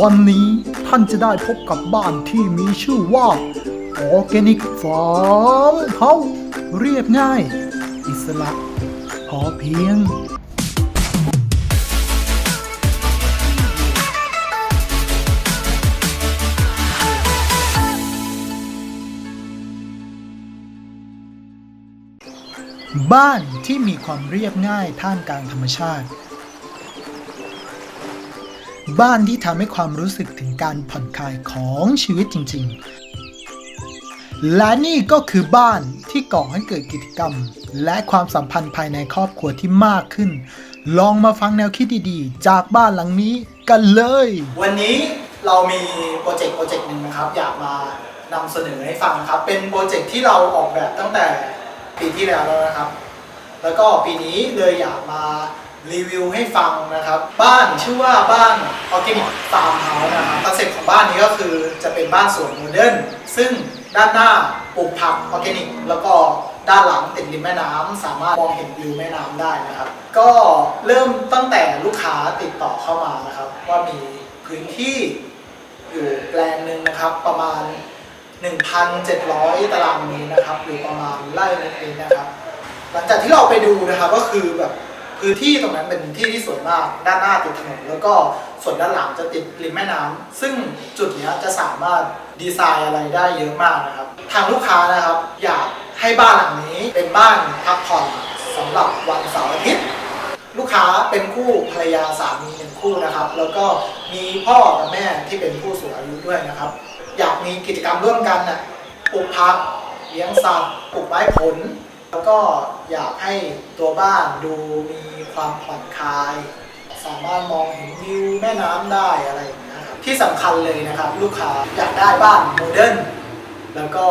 วันนี้ท่านจะได้พบกับบ้านที่มีชื่อว่า Organic Farm House เรียบง่าย อิสระ พอเพียง บ้านที่มีความเรียบง่ายท่ามกลางธรรมชาติ บ้านที่ทำให้ความรู้สึกถึงการผ่อนคลายของชีวิตจริง ๆ และนี่ก็คือบ้านที่ก่อให้เกิดกิจกรรม และความสัมพันธ์ภายในครอบครัวที่มากขึ้น ลองมาฟังแนวคิดดีๆ จากบ้านหลังนี้กันเลย วันนี้เรามีโปรเจกต์โปรเจกต์หนึ่งนะครับ อยากมานำเสนอให้ฟังครับ เป็นโปรเจกต์ที่เราออกแบบตั้งแต่ปีที่แล้วแล้วนะครับ แล้วก็ปีนี้เลยอยากมา รีวิวให้ฟังนะครับ บ้านชื่อว่าบ้าน Organic Farm House นะครับคอนเซ็ปต์ของบ้านนี้ก็คือจะเป็นบ้านสวนโมเดิร์นซึ่งด้านหน้าปลูกผักออร์แกนิก แล้วก็ด้านหลังติดริมแม่น้ำสามารถมองเห็นวิวแม่น้ำได้นะครับ ก็เริ่มตั้งแต่ลูกค้าติดต่อเข้ามานะครับ ว่ามีพื้นที่อยู่แปลงหนึ่งนะครับประมาณ 1,700 ตารางเมตรนะครับหรือประมาณไร่นึงเองนะครับ หลังจากที่เราไปดูนะครับก็คือแบบ พื้นที่ตรงนั้นเป็นที่ที่สวยมากด้านหน้าติดถนนแล้วก็ส่วนด้านหลังจะติดริมแม่น้ำซึ่งจุดนี้จะสามารถดีไซน์อะไรได้เยอะมากนะครับ ทางลูกค้านะครับอยากให้บ้านหลังนี้เป็นบ้านพักผ่อนสำหรับวันเสาร์อาทิตย์ลูกค้าเป็นคู่ภรรยาสามีหนึ่งคู่นะครับ แล้วก็มีพ่อกับแม่ที่เป็นผู้สูงอายุด้วยนะครับ อยากมีกิจกรรมร่วมกันน่ะปลูกผักเลี้ยงสัตว์ปลูกไม้ผล แล้วก็อยากให้ตัวบ้านดูมีความผ่อนคลาย สามารถมองเห็นวิวแม่น้ำได้อะไรอย่างเงี้ยครับที่สำคัญเลยนะครับ ลูกค้าอยากได้บ้านโมเดิร์นแล้วก็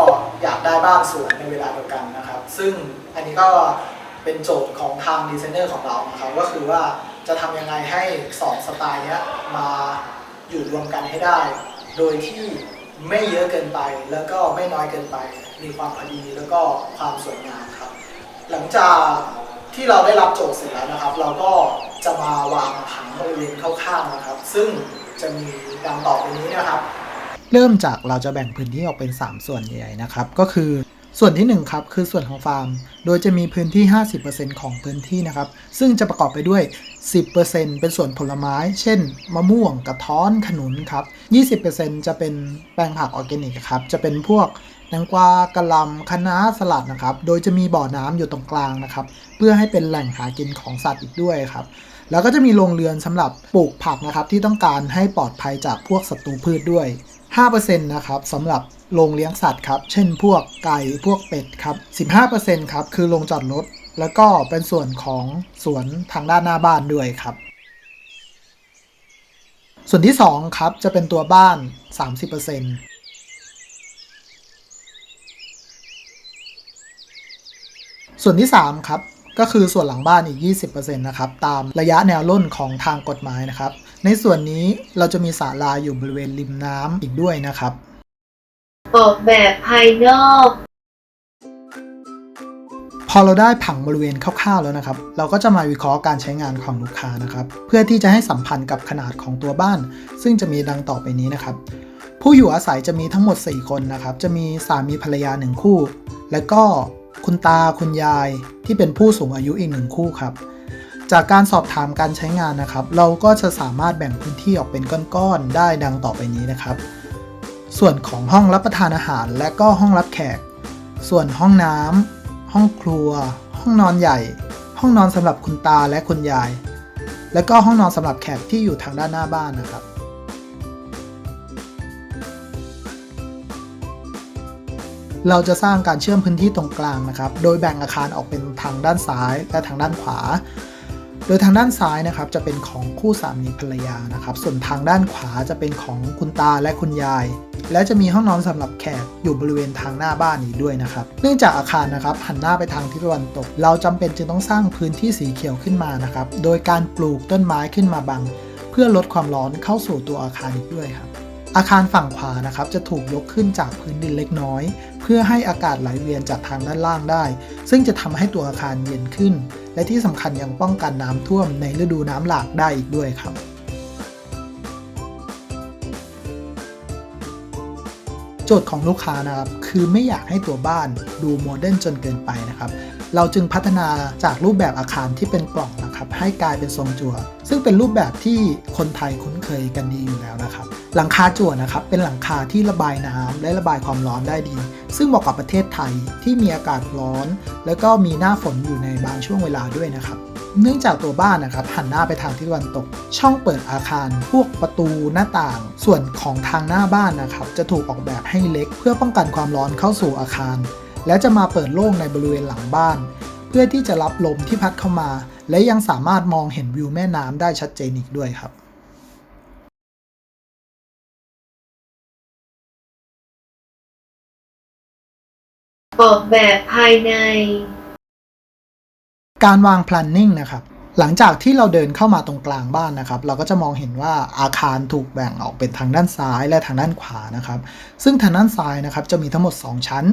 อยากได้บ้านสวนในเวลาเดียวกันนะครับ ซึ่งอันนี้ก็เป็นโจทย์ของทางดีไซเนอร์ของเรานะครับก็คือว่าจะทำยังไงให้สองสไตล์นี้มาอยู่รวมกันให้ได้ โดยที่ไม่เยอะเกินไปแล้วก็ไม่น้อยเกินไป มีความพอดีแล้วก็ความสวยงาม หลังจากที่เราได้รับโจทย์เสร็จแล้วนะครับ เราก็จะมาวางผังบริเวณข้างๆนะครับ ซึ่งจะมีดังต่อไปนี้นะครับ เริ่มจากเราจะแบ่งพื้นที่ออกเป็น 3 ส่วนใหญ่ๆนะครับ ก็คือส่วนที่ 1 ครับ คือส่วนของฟาร์ม โดยจะมีพื้นที่ 50%ของพื้นที่นะครับ ซึ่งจะประกอบไปด้วย 10%เป็นส่วนผลไม้ เช่น มะม่วง กระท้อน ขนุนครับ 20%จะเป็นแปลงผักออร์แกนิกครับ จะเป็นพวก แตงกวากระหลำคะน้าสลัดนะครับ โดยจะมีบ่อน้ำอยู่ตรงกลางนะครับ เพื่อให้เป็นแหล่งหากินของสัตว์อีกด้วยครับ แล้วก็จะมีโรงเรือนสำหรับปลูกผักนะครับที่ต้องการให้ปลอดภัยจากพวกศัตรูพืชด้วย 5%นะครับสำหรับโรงเลี้ยงสัตว์ครับ เช่นพวกไก่พวกเป็ดครับ 15%ครับคือโรงจอดรถ แล้วก็เป็นส่วนของสวนทางด้านหน้าบ้านด้วยครับส่วนที่ 2 ครับ จะเป็นตัวบ้าน 30% ส่วนที่ 3 ครับ ก็คือส่วนหลังบ้านอีก 20%นะครับ ตามระยะแนวร่นของทางกฎหมายนะครับ ในส่วนนี้เราจะมีศาลาอยู่บริเวณริมน้ำอีกด้วยนะครับ ออกแบบภายนอก พอเราได้ผังบริเวณคร่าวๆแล้วนะครับ เราก็จะมาวิเคราะห์การใช้งานของลูกค้านะครับ เพื่อที่จะให้สัมพันธ์กับขนาดของตัวบ้าน ซึ่งจะมีดังต่อไปนี้นะครับผู้อยู่อาศัยจะมีทั้งหมด 4 คนนะครับ จะมีสามีภรรยาหนึ่งคู่ และก็ คุณตาคุณยายที่เป็นผู้สูงอายุอีกหนึ่งคู่ครับ จากการสอบถามการใช้งานนะครับ เราก็จะสามารถแบ่งพื้นที่ออกเป็นก้อนๆได้ดังต่อไปนี้นะครับ ส่วนของห้องรับประทานอาหาร และก็ห้องรับแขก ส่วนห้องน้ำห้องครัว ห้องนอนใหญ่ ห้องนอนสำหรับคุณตาและคุณยาย และก็ห้องนอนสำหรับแขกที่อยู่ทางด้านหน้าบ้านนะครับ เราจะสร้างการเชื่อมพื้นที่ตรงกลางนะครับ โดยแบ่งอาคารออกเป็นทางด้านซ้ายและทางด้านขวา โดยทางด้านซ้ายนะครับจะเป็นของคู่สามีภรรยานะครับ ส่วนทางด้านขวาจะเป็นของคุณตาและคุณยาย และจะมีห้องนอนสำหรับแขกอยู่บริเวณทางหน้าบ้านอีกด้วยนะครับ เนื่องจากอาคารนะครับหันหน้าไปทางทิศตะวันตก เราจำเป็นจึงต้องสร้างพื้นที่สีเขียวขึ้นมานะครับ โดยการปลูกต้นไม้ขึ้นมาบัง เพื่อลดความร้อนเข้าสู่ตัวอาคารอีกด้วยครับอาคารฝั่งขวานะครับจะถูกยกขึ้นจากพื้นดินเล็กน้อย พื่อให้อากาศไหลเวียนจากทางด้านล่างได้ ซึ่งจะทำให้ตัวอาคารเย็นขึ้น และที่สำคัญยังป้องกันน้ำท่วมในฤดูน้ำหลากได้อีกด้วยครับโจทย์ของลูกค้านะครับคือไม่อยากให้ตัวบ้านดูโมเดิร์นจนเกินไปนะครับ เราจึงพัฒนาจากรูปแบบอาคารที่เป็นกล่องนะครับให้กลายเป็นทรงจั่ว ซึ่งเป็นรูปแบบที่คนไทยคุ้นเคยกันดีอยู่แล้วนะครับ หลังคาจั่วนะครับเป็นหลังคาที่ระบายน้ำและระบายความร้อนได้ดี ซึ่งเหมาะกับประเทศไทยที่มีอากาศร้อน แล้วก็มีหน้าฝนอยู่ในบางช่วงเวลาด้วยนะครับเนื่องจากตัวบ้านนะครับหันหน้าไปทางทิศตะวันตก ช่องเปิดอาคาร พวกประตูหน้าต่าง ส่วนของทางหน้าบ้านนะครับจะถูกออกแบบให้เล็ก เพื่อป้องกันความร้อนเข้าสู่อาคาร และจะมาเปิดโล่งในบริเวณหลังบ้าน เพื่อที่จะรับลมที่พัดเข้ามา และยังสามารถมองเห็นวิวแม่น้ำได้ชัดเจนอีกด้วยครับออกแบบภายใน การวาง planning นะครับ หลังจากที่เราเดินเข้ามาตรงกลางบ้านนะครับ เราก็จะมองเห็นว่าอาคารถูกแบ่งออกเป็นทางด้านซ้ายและทางด้านขวานะครับ ซึ่งทางด้านซ้ายนะครับจะมีทั้งหมด 2 ชั้น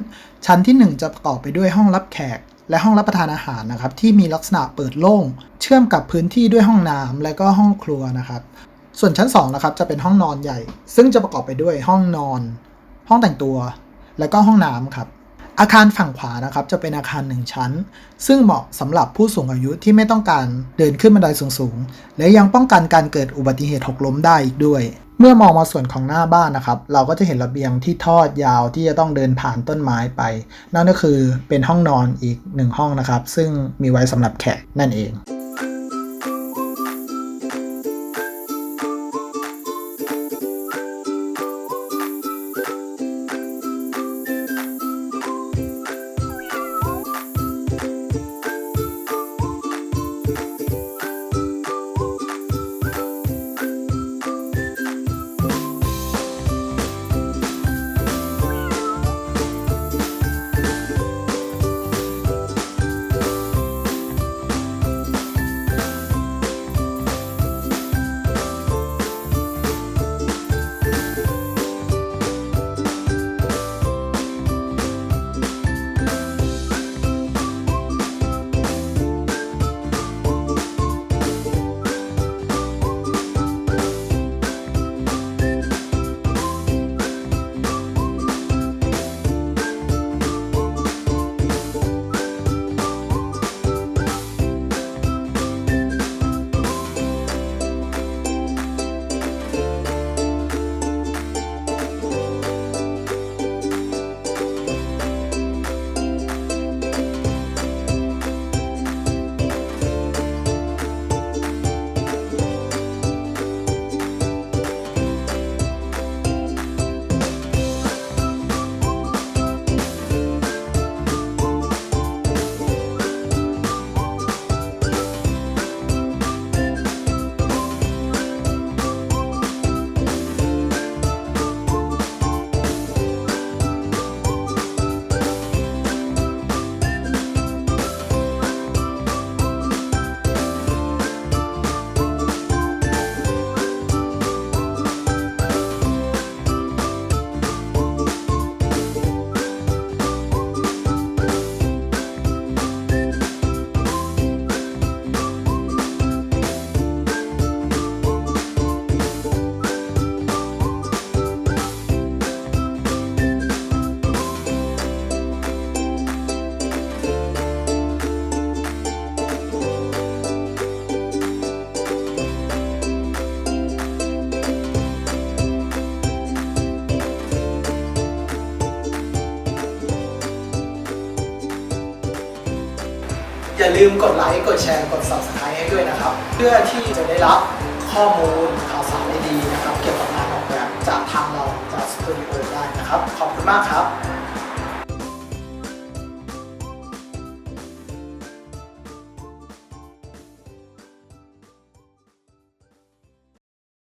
ชั้นที่ 1 จะประกอบไปด้วยห้องรับแขก และห้องรับประทานอาหารนะครับ ที่มีลักษณะเปิดโล่ง เชื่อมกับพื้นที่ด้วยห้องน้ำและก็ห้องครัวนะครับ ส่วนชั้น2นะครับจะเป็นห้องนอนใหญ่ ซึ่งจะประกอบไปด้วยห้องนอน ห้องแต่งตัว และก็ห้องน้ำครับ อาคารฝั่งขวานะครับจะเป็นอาคารหนึ่งชั้น ซึ่งเหมาะสำหรับผู้สูงอายุที่ไม่ต้องการเดินขึ้นบันไดสูงๆ และยังป้องกันการเกิดอุบัติเหตุหกล้มได้อีกด้วย เมื่อมองมาส่วนของหน้าบ้านนะครับ เราก็จะเห็นระเบียงที่ทอดยาวที่จะต้องเดินผ่านต้นไม้ไป นั่นก็คือเป็นห้องนอนอีกหนึ่งห้องนะครับ ซึ่งมีไว้สำหรับแขกนั่นเอง ลืมกดไลค์ กดแชร์ กด subscribe ให้ด้วยนะครับ เพื่อที่จะได้รับข้อมูลข่าวสารดีๆนะครับ เกี่ยวกับงานออกแบบจากทางเราจากสตูดิโอได้นะครับ ขอบคุณมากครับ